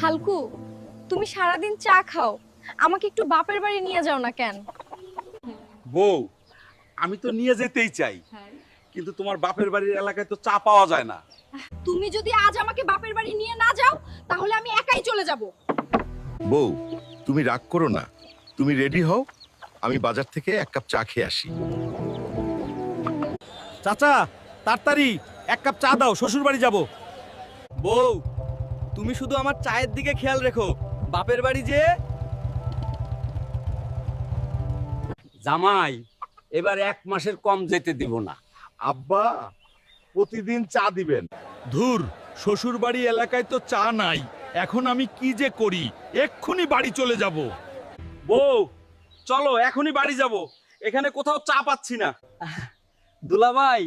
হালকু তুমি সারাদিন চা খাও। আমাকে একটু বাপের বাড়ি নিয়ে যাও না কেন? বউ আমি তো নিয়ে যেতেই চাই কিন্তু তোমার বাপের বাড়ির এলাকায় তো চা পাওয়া যায় না। তুমি যদি আজ আমাকে বাপের বাড়ি নিয়ে না যাও তাহলে আমি একাই চলে যাব। বউ তুমি রাগ করো না। তুমি রেডি হও আমি বাজার থেকে এক কাপ চা খেয়ে আসি। চাচা তাড়াতাড়ি এক কাপ চা দাও শ্বশুর বাড়ি যাব। বউ তুমি শুধু আমার চায়ের দিকে খেয়াল রেখো। বাপের বাড়ি যে জামাই এবার এক মাসের কম যেতে দিব না। আব্বা প্রতিদিন চা দিবেন। ধুর শ্বশুর বাড়ি এলাকায় তো চা নাই। এখন আমি কি যে করি? এক্ষুনি বাড়ি চলে যাব। বউ চলো এখনই বাড়ি যাব। এখানে কোথাও চা পাচ্ছি না। দুলাভাই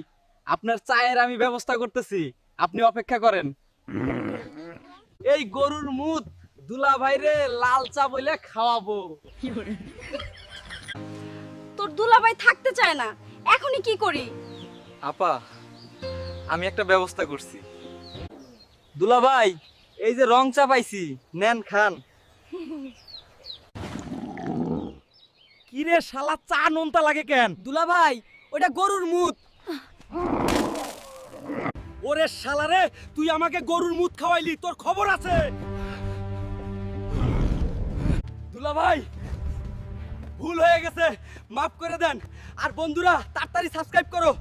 আপনার চায়ের আমি ব্যবস্থা করতেছি। আপনি অপেক্ষা করেন। এই গরুর মুদ দুলাভাই রে লাল চা বলে খাওয়াবো। তোর দুলা ভাই থাকতে চায় না এখনই কি করি? আপা আমি একটা ব্যবস্থা করছি। দুলা ভাই এই যে রং চা পাইছি নেন খান। কি রে শালা চা নোনতা লাগে কেন? দুলা ভাই ওটা গরুর মুদ। ওরে শালারে তুই আমাকে গরুর মুত খাওয়াইলি, তোর খবর আছে। দুলা ভাই ভুল হয়ে গেছে, মাফ করে দেন। আর বন্ধুরা, তাড়াতাড়ি সাবস্ক্রাইব করো।